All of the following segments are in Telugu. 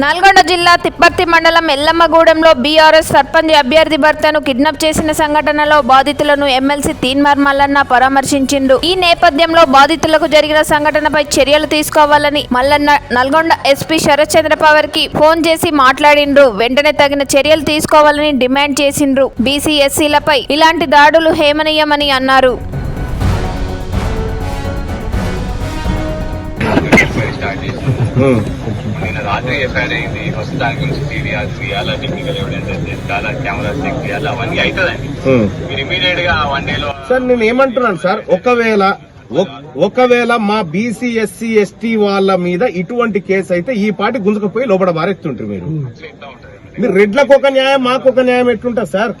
నల్గొండ జిల్లా తిప్పర్తి మండలం ఎల్లమ్మగూడెంలో బీఆర్ఎస్ సర్పంచ్ అభ్యర్థి భర్తను కిడ్నాప్ చేసిన సంఘటనలో బాధితులను ఎమ్మెల్సీ తీన్మార్ మల్లన్న పరామర్శించిండు ఈ నేపథ్యంలో బాధితులకు జరిగిన సంఘటనపై చర్యలు తీసుకోవాలని మల్లన్న నల్గొండ ఎస్పీ శరత్ చంద్ర కి ఫోన్ చేసి మాట్లాడిండ్రు. వెంటనే తగిన చర్యలు తీసుకోవాలని డిమాండ్ చేసిండ్రు. బీసీ ఎస్సీలపై ఇలాంటి దాడులు హేమనీయమని అన్నారు. Hmm. రాత్రి ఎఫ్ఐఆర్ అయింది. ఫస్ట్ దాని గురించి సీరియల్ తీయాలా టెక్నికల్ ఎవిడెన్స్ చేయాలా కెమెరా చెక్ చేయాలా అవన్నీ అవుతుందండి మీరు ఇమీడియట్గా వన్ డేలో సార్ నేను ఏమంటున్నాను సార్ ఒకవేళ ఒక్- ఒకవేళ మా బీసీ ఎస్సీ ఎస్టీ వాళ్ళ మీద ఇటువంటి కేసు అయితే ఈ పాటి గుంజుకుపోయి లోపల బారెత్తుంటారు మీరు. మీరు రెడ్లకు ఒక న్యాయం మాకు ఒక న్యాయం ఎట్లుంటా సార్?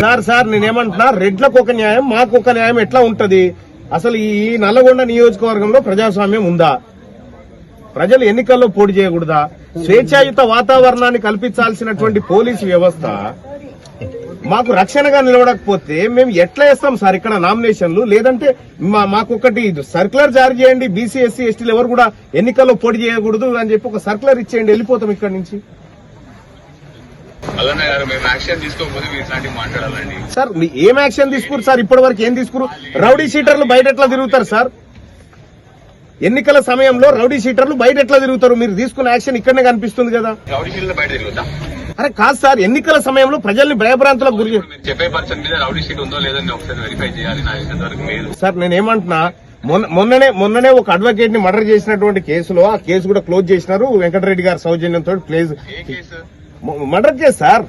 సార్ సార్ నేనేమంటున్నా రెడ్లకు ఒక న్యాయం మాకు ఒక న్యాయం ఎట్లా ఉంటది? అసలు ఈ నల్లగొండ నియోజకవర్గంలో ప్రజాస్వామ్యం ఉందా? ప్రజలు ఎన్నికల్లో పోటీ చేయకూడదా? స్వేచ్ఛాయుత వాతావరణాన్ని కల్పించాల్సినటువంటి పోలీసు వ్యవస్థ మాకు రక్షణగా నిలబడకపోతే మేము ఎట్లా వేస్తాం సార్ ఇక్కడ నామినేషన్లు? లేదంటే మా మాకు ఒకటి సర్క్యులర్ జారీ చేయండి బీసీ ఎస్సీ ఎస్టీలు ఎవరు కూడా ఎన్నికల్లో పోటీ చేయకూడదు అని చెప్పి ఒక సర్క్యులర్ ఇచ్చేయండి వెళ్ళిపోతాం ఇక్కడ నుంచి. సార్ ఏం యాక్షన్ తీసుకురు సార్? ఇప్పటి వరకు ఏం తీసుకురు? రౌడీ షీటర్లు బయట ఎట్లా తిరుగుతారు సార్? ఎన్నికల సమయంలో రౌడీ షీటర్లు బయట ఎట్లా తిరుగుతారు? మీరు తీసుకున్న యాక్షన్ ఇక్కడనే కనిపిస్తుంది కదా. అరే కాదు సార్ ఎన్నికల సమయంలో ప్రజల్ని భయభ్రాంతులకు గురి సార్ నేను ఏమంటున్నా మొన్న- మొన్ననే మొన్ననే ఒక అడ్వకేట్ని మర్డర్ చేసినటువంటి కేసులో ఆ కేసు కూడా క్లోజ్ చేసినారు. వెంకటరెడ్డి గారి సౌజన్యంతో కేసు? Murder case sir.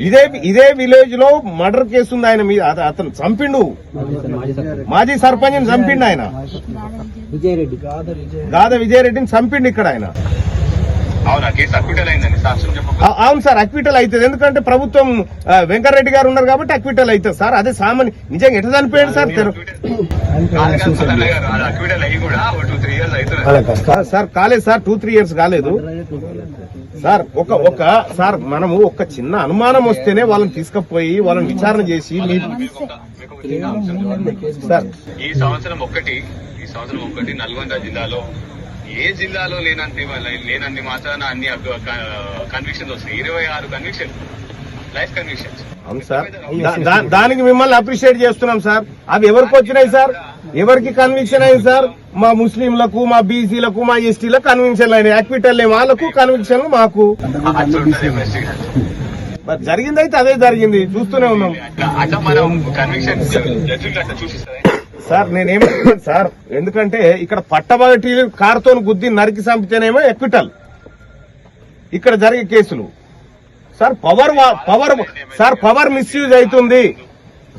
ఇదే ఇదే విలేజ్లో మర్డర్ కేసు ఉంది ఆయన మీద. అత- అతను చంపిండు. మాజీ సర్పంచ్ చంపిండు ఆయన. గాద విజయరెడ్డిని చంపిండు ఇక్కడ ఆయన. అవునా? సార్ అక్విటల్ అవుతుంది. ఎందుకంటే ప్రభుత్వం వెంకటరెడ్డి గారు ఉన్నారు కాబట్టి అక్విటల్ అవుతుంది సార్. అదే సామాన్య నిజంగా ఎట్లా చనిపోయాడు సార్, సార్ కాలేదు సార్. టూ త్రీ ఇయర్స్ కాలేదు. సార్ ఒక ఒక సార్ మనము ఒక చిన్న అనుమానం వస్తేనే వాళ్ళని తీసుకుపోయి వాళ్ళని విచారణ చేసి సార్. ఈ సంవత్సరం ఒక్కటి ఈ సంవత్సరం ఒక్కటి నల్గొండ జిల్లాలో ఏ జిల్లాలో లేనంత లేనంత మాత్రాన అన్ని కన్విక్షన్స్ వస్తాయి ఇరవై ఆరు కన్విక్షన్ కన్విక్షన్స్ అవును సార్. దానికి మిమ్మల్ని అప్రిషియేట్ చేస్తున్నాం సార్. అవి ఎవరికి వచ్చినాయి సార్? ఎవరికి కన్విక్షన్ అయింది సార్? మా ముస్లింలకు మా బీసీలకు మా ఎస్టీలకు కన్విక్షన్ అయినాయి. అక్విటల్ వాళ్ళకు కన్విక్షన్ మాకు. జరిగింది అయితే అదే జరిగింది. చూస్తూనే ఉన్నాం. సార్ నేనేమంటున్నాను సార్ ఎందుకంటే ఇక్కడ పట్టబగటి కారుతో గుద్ది నరికి చంపితేనేమో ఎక్విటల్ ఇక్కడ జరిగే కేసులు. Sir power power sir power misuse అవుతుంది.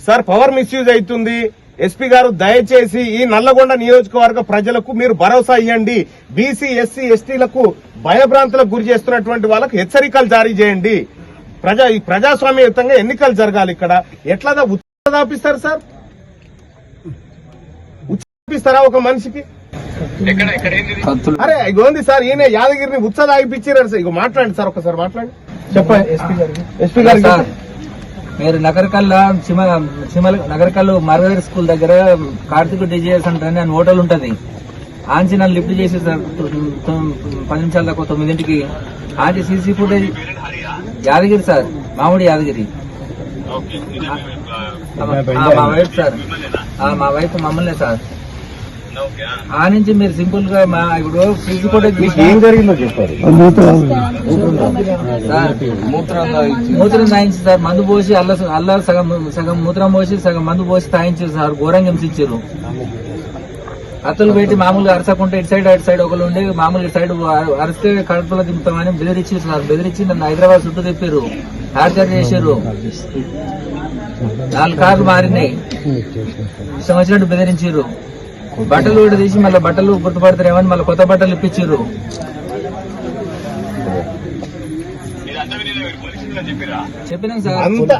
సార్ పవర్ మిస్యూజ్ అవుతుంది. ఎస్పీ గారు దయచేసి ఈ నల్లగొండ నియోజకవర్గ ప్రజలకు మీరు భరోసా ఇవ్వండి బీసీ ఎస్సీ ఎస్టీలకు భయభ్రాంతులకు గురి చేస్తున్నటువంటి వాళ్ళకు హెచ్చరికలు జారీ చేయండి. ప్రజా ఈ ప్రజాస్వామ్యయుతంగా ఎన్నికలు జరగాలి ఇక్కడ. ఎట్లా దాపిస్తారు సార్? ఉచ్చిస్తారా ఒక మనిషికి? అరే ఇగో ఉంది సార్ ఈయన యాదగిరిని ఉత్స తాగిపించారు సార్. ఇగో మాట్లాడండి సార్ ఒకసారి మాట్లాడండి. చెప్పండి. ఎస్పీ గారికి సార్ మీరు నగరకల్ల చిమ చిమల నగరకల్లు మార్గదర్ స్కూల్ దగ్గర కార్తీక్ డిజే సెంటర్ అని అని హోటల్ ఉంటది. ఆంచి నన్ను లిఫ్ట్ చేసి సార్ పది నిమిషాల దాకా తొమ్మిదింటికి. ఆంచి CC footage. Yadagiri sir Mamidi Yadagiri. Okay ఆ, మా వైఫ్ సార్. ఆ, మా వైఫ్ మమ్మల్ని సార్. ఆ నుంచి మీరు సింపుల్గా మా ఇప్పుడు సీసీ ఫుటేజ్ ఏం జరిగిందో చెప్పారు. సార్ మూత్రం తాగించి సార్ మందు పోసి అల్ల అల్ల సగం సగం మూత్రం పోసి సగం మందు పోసి తాగించారు సార్ ఘోరంగా హింసించారు. అత్తలు పెట్టి మామూలుగా అరసకుంటే ఇటు సైడ్ అటు సైడ్ ఒకరు ఉండి మామూలుగా ఇటు సైడ్ అర- అరిస్తే కడుపులో దింపుతామని బెదిరించారు సార్. బెదిరించి నన్ను హైదరాబాద్ చుట్టూ తిప్పారు. టార్చర్ చేశారు. నాలుగు కార్లు మారినాయి. ఇష్టం వచ్చినట్టు బెదిరించారు. బట్టలు కూడా తీసి మళ్ళీ బట్టలు గుర్తుపడతారేమని మళ్ళీ కొత్త బట్టలు ఇప్పించారు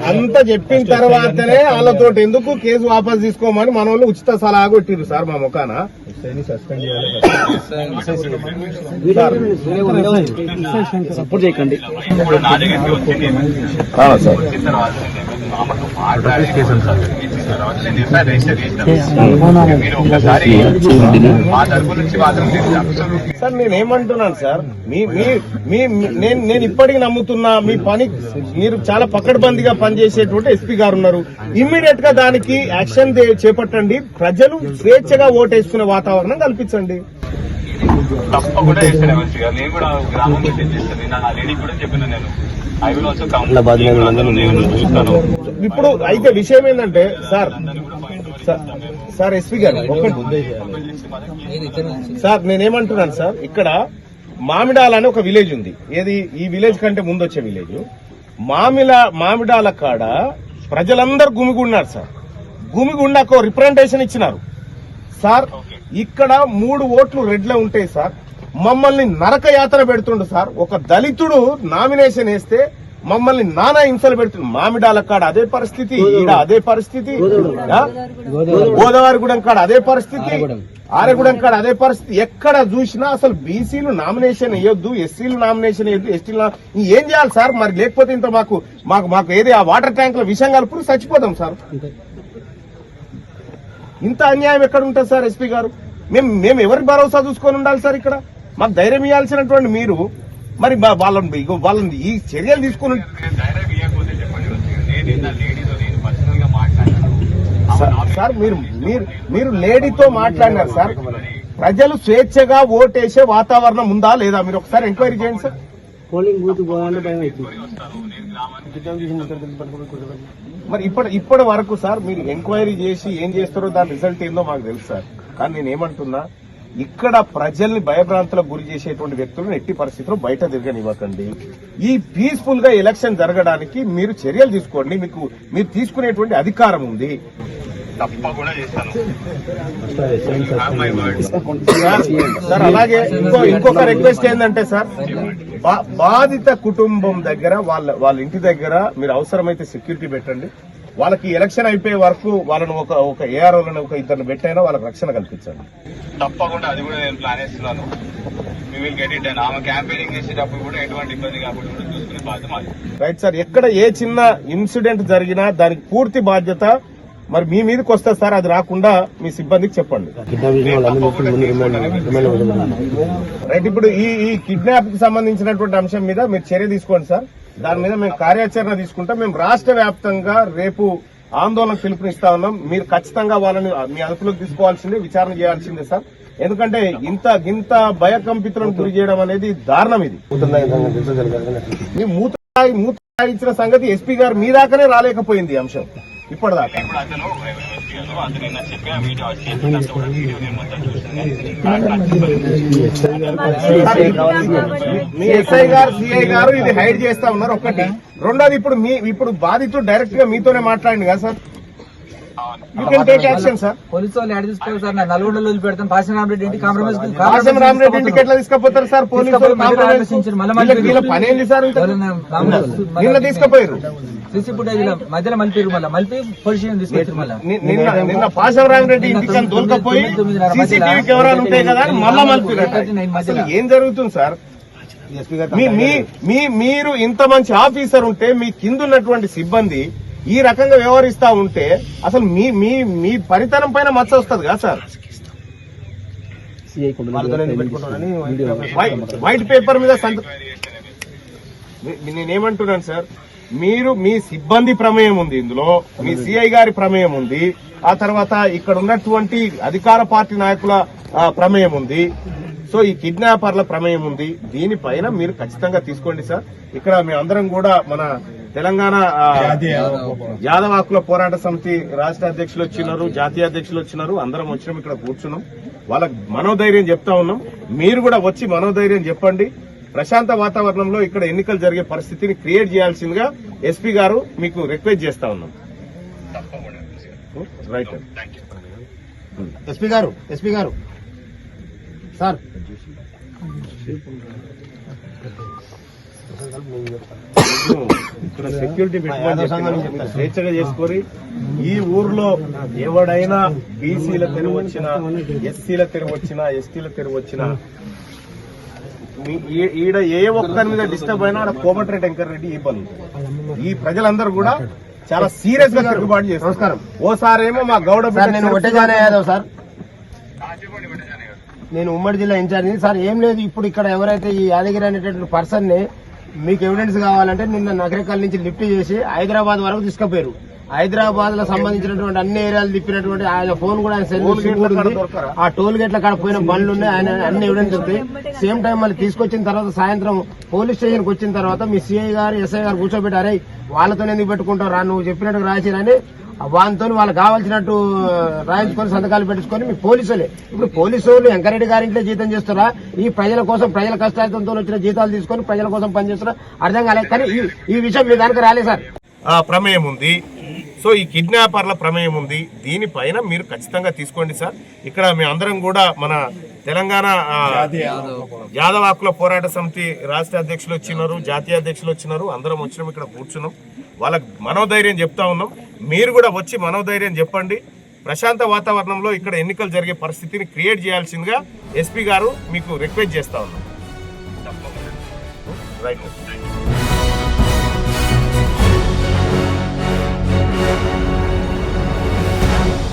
అంత చెప్పిన తర్వాతనే వాళ్ళతో ఎందుకు కేసు వాపస్ తీసుకోమని మన వాళ్ళు ఉచిత సలహా కొట్టిరు సార్ మా ముఖాన. సపోర్ట్ చేయకండి. సార్ నేను సార్ ఏమంటున్నాను సార్ మీ మీ మీ నేను నేను ఇప్పటికి నమ్ముతున్నా మీ పని మీరు చాలా పకడ్బందీగా పనిచేసేటువంటి ఎస్పీ గారు ఉన్నారు. ఇమ్మీడియట్గా దానికి యాక్షన్ చేపట్టండి. ప్రజలు స్వేచ్ఛగా ఓటేసుకునే వాతావరణం కల్పించండి. తప్పకుండా చేస్తాను నేను కూడా గ్రామం మెసేజ్ చేస్తాను. నేను ఆ లేడీ కూడా చెప్పిన నేను. ఐ విల్ ఆల్సో కమ్ నేను చూస్తాను. ఇప్పుడు అయితే విషయం ఏంటంటే సార్ సార్- ఎస్పీ గారు సార్ నేనేమంటున్నాను సార్ ఇక్కడ మామిడాల అని ఒక విలేజ్ ఉంది. ఏది? ఈ విలేజ్ కంటే ముందు వచ్చే విలేజ్. మామిల మామిడాల కాడ ప్రజలందరూ గుమిగున్నారు సార్. గుమిగుండాకు రిప్రజెంటేషన్ ఇచ్చినారు. సార్ ఇక్కడ మూడు ఓట్లు రెడ్లో ఉంటాయి సార్. మమ్మల్ని నరక యాతన పెడుతుండు సార్. ఒక దళితుడు నామినేషన్ వేస్తే మమ్మల్ని నానా హింసలు పెడుతుంది మామిడాల కాడ అదే పరిస్థితి ఈడ అదే పరిస్థితి? గోదావరిగూడెం కాడ అదే పరిస్థితి ఆరగూడెం. కాడ అదే పరిస్థితి. ఎక్కడ చూసినా అసలు బీసీలు నామినేషన్ వేయొద్దు ఎస్సీలు నామినేషన్ వేయొద్దు ఎస్టీలు ఏం చేయాలి సార్? మరి లేకపోతే ఇంత మాకు మాకు మాకు ఏది ఆ వాటర్ ట్యాంక్లో విషయం కలుపుకుని చచ్చిపోతాం సార్. ఇంత అన్యాయం ఎక్కడ ఉంటుంది సార్ ఎస్పీ గారు? మేము మేము ఎవరికి భరోసా చూసుకొని ఉండాలి సార్ ఇక్కడ? మాకు ధైర్యం ఇవ్వాల్సినటువంటి మీరు మరి మా- వాళ్ళని ఇగో వాళ్ళని ఈ చర్యలు తీసుకుని సార్- సార్ మీరు మీరు మీరు లేడీతో మాట్లాడినారు సార్. ప్రజలు స్వేచ్ఛగా ఓటేసే వాతావరణం ఉందా లేదా? మీరు ఒకసారి ఎంక్వైరీ చేయండి సార్. పోలింగ్ బూత్ పోవాలంటే భయం అవుతుంది. మరి ఇప్పటి ఇప్పటి వరకు సార్ మీరు ఎంక్వైరీ చేసి ఏం చేస్తారో దాని రిజల్ట్ ఏందో మాకు తెలుసు సార్. కానీ నేను ఏమంటున్నా ఇక్కడ ప్రజల్ని భయభ్రాంతులకు గురి చేసేటువంటి వ్యక్తులను ఎట్టి పరిస్థితుల్లో బయట తిరగనివ్వకండి. ఈ పీస్ఫుల్గా ఎలక్షన్ జరగడానికి మీరు చర్యలు తీసుకోండి మీకు మీరు తీసుకునేటువంటి అధికారం ఉంది. తప్పకుండా చేస్తాను. సార్, అలాగే ఇంకో ఇంకొక రిక్వెస్ట్ ఏంటంటే సార్ బాధిత కుటుంబం దగ్గర వాళ్ళ వాళ్ళ ఇంటి దగ్గర మీరు అవసరమైతే సెక్యూరిటీ పెట్టండి. వాళ్ళకి ఎలక్షన్ అయిపోయే వరకు వాళ్ళను ఒక ఒక ఏఆర్ఓలను ఒక ఇద్దరు పెట్టైనా వాళ్ళకి రక్షణ కల్పించండి. తప్పకుండా అది కూడా నేను ప్లాన్ చేస్తున్నాను. మీ విల్ గెట్ ఇట్ అండ్ ఆమె క్యాంపెయినింగ్ చేసేటప్పుడు కూడా ఎటువంటి ఇబ్బంది కాకుండా కూడా చూసుకునే బాధ్యత మాది. రైట్ సార్ ఎక్కడ ఏ చిన్న ఇన్సిడెంట్ జరిగినా దానికి పూర్తి బాధ్యత మరి మీ మీదకి వస్తే సార్ అది రాకుండా మీ సిబ్బందికి చెప్పండి. రైట్ ఇప్పుడు ఈ ఈ కిడ్నాప్కి సంబంధించినటువంటి అంశం మీద మీరు చర్య తీసుకోండి సార్. దాని మీద మేము కార్యాచరణ తీసుకుంటాం. మేము రాష్ట్ర వ్యాప్తంగా రేపు ఆందోళన పిలుపునిస్తా ఉన్నాం. మీరు ఖచ్చితంగా వాళ్ళని మీ అదుపులోకి తీసుకోవాల్సిందే విచారణ చేయాల్సిందే సార్. ఎందుకంటే ఇంత ఇంత భయకంపితులను గురి చేయడం అనేది దారుణం ఇది. మూత మూత సంగతి ఎస్పీ గారు మీ దాకానే రాలేకపోయింది అంశం. ఇప్పటిదాకా. మీ ఎస్ఐ గారు సిఐ గారు ఇది హైడ్ చేస్తా ఉన్నారు ఒకటి రెండోది ఇప్పుడు మీ ఇప్పుడు బాధితుడు డైరెక్ట్గా మీతోనే మాట్లాడింది కదా sir you can take action sir police వాళ్ళు తీసుకోవాలి సార్ నా నల్గొండలో వదిలిపెడతాం పాసిరామరెడ్డి ఇంటి కాంప్రమైజ్ కాశం రామరెడ్డి ఇంటికి ఎట్లా తీసుకుపోతారు సార్ పని ఏంది సార్ తీసుకుపోయారు. సీసీ ఫుటేజ్ ఇలా మధ్యలో మళ్ళీ మలిపి తీసుకొచ్చారు మళ్ళీ. రామరెడ్డి ఇంటికి అని దొరకపోయి సీసీటీవీ కెమెరాలు ఉంటాయి కదా అని మళ్ళా ఏం జరుగుతుంది సార్? మీ మీరు ఇంత మంచి ఆఫీసర్ ఉంటే మీ కింద ఉన్నటువంటి సిబ్బంది ఈ రకంగా వ్యవహరిస్తా ఉంటే అసలు మీ మీ మీ పరితనం పైన మచ్చ వస్తుంది కదా సార్? వైట్ పేపర్ మీద నేనేమంటున్నాను సార్? మీరు మీ సిబ్బంది ప్రమేయం ఉంది ఇందులో మీ సిఐ గారి ప్రమేయం ఉంది ఆ తర్వాత ఇక్కడ ఉన్నటువంటి అధికార పార్టీ నాయకుల ప్రమేయం ఉంది సో ఈ కిడ్నాపర్ల ప్రమేయం ఉంది దీనిపైన మీరు ఖచ్చితంగా తీసుకోండి సార్. ఇక్కడ మేమందరం కూడా మన తెలంగాణ యాదవ హక్కుల పోరాట సమితి రాష్ట్ర అధ్యక్షులు వచ్చినారు జాతీయ అధ్యక్షులు వచ్చినారు అందరం వచ్చినాం ఇక్కడ కూర్చున్నాం. వాళ్ళకి మనోధైర్యం చెప్తా ఉన్నాం. మీరు కూడా వచ్చి మనోధైర్యం చెప్పండి. ప్రశాంత వాతావరణంలో ఇక్కడ ఎన్నికలు జరిగే పరిస్థితిని క్రియేట్ చేయాల్సిందిగా ఎస్పీ గారు మీకు రిక్వెస్ట్ చేస్తా ఉన్నాం. రైట్ ఎస్పీ గారు. ఎస్పీ గారు సార్. ఇక్కడ సెక్యూరిటీ స్వేచ్ఛగా చేసుకొని ఈ ఊర్లో ఎవడైనా బీసీల తెరువు వచ్చినా ఎస్సీల తెరువు వచ్చినా ఎస్టీల తెరువు వచ్చినా ఈడ ఏ ఒక్కరి మీద డిస్టర్బ్ అయినా ఆడ కోమటిరెడ్డి వెంకటరెడ్డి ఈ పనులు ఈ ప్రజలందరూ కూడా చాలా సీరియస్గా తిరుగుబాటు చేస్తారు. నమస్కారం. ఓసారేమో మా గౌడ సార్ నేను యాదవ్ సార్. నేను ఉమ్మడి జిల్లా ఇన్ఛార్జి సార్ ఏం లేదు ఇప్పుడు ఇక్కడ ఎవరైతే ఈ యాదగిరి అనేటటువంటి పర్సన్ని మీకు ఎవిడెన్స్ కావాలంటే నిన్న నగరికల్ నుంచి లిఫ్ట్ చేసి హైదరాబాద్ వరకు తీసుకుపోయారు. హైదరాబాద్లో సంబంధించినటువంటి అన్ని ఏరియాలు తిప్పినటువంటి ఆయన ఫోన్ కూడా ఆయన సెల్ ఉంది. ఆ టోల్ గేట్ల కాడ పోయిన బండ్లు ఉన్నాయి. ఆయన అన్ని ఎవిడెన్స్ ఉంటాయి సేమ్ టైం మళ్ళీ తీసుకొచ్చిన తర్వాత సాయంత్రం పోలీస్ స్టేషన్కి వచ్చిన తర్వాత మీ సిఐ గారు ఎస్ఐ గారు కూర్చోబెట్టారే వాళ్ళతో ఎందుకు పెట్టుకుంటావు? రా నువ్వు చెప్పినట్టు రాసిరని వాంతో వాళ్ళకి కావాల్సినట్టు రాయించుకొని సంతకాలు పెట్టించుకొని మీ పోలీసులే. ఇప్పుడు పోలీసు వాళ్ళు వెంకరెడ్డి గారి ఇంట్లో జీతం చేస్తారా ఈ ప్రజల కోసం ప్రజల కష్టాలతో వచ్చిన జీతాలు తీసుకొని ప్రజల కోసం పనిచేస్తారా అర్థం కాలేదు. కానీ ఈ- ఈ విషయం మీ దానికి రాలేదు సార్. ప్రమేయం ఉంది. సో ఈ కిడ్నాపర్ల ప్రమేయం ఉంది. దీనిపైన మీరు ఖచ్చితంగా తీసుకోండి సార్. ఇక్కడ మేము అందరం కూడా మన తెలంగాణ ఆ, యాదవ హక్కుల పోరాట సమితి రాష్ట్ర అధ్యక్షులు వచ్చినారు జాతీయ అధ్యక్షులు వచ్చినారు. అందరం వచ్చినాం ఇక్కడ కూర్చున్నాం. వాళ్ళకి మనోధైర్యం చెప్తా ఉన్నాం. మీరు కూడా వచ్చి మనోధైర్యం చెప్పండి. ప్రశాంత వాతావరణంలో ఇక్కడ ఎన్నికలు జరిగే పరిస్థితిని క్రియేట్ చేయాల్సిందిగా ఎస్పీ గారు మీకు రిక్వెస్ట్ చేస్తా ఉన్నాం. రైట్.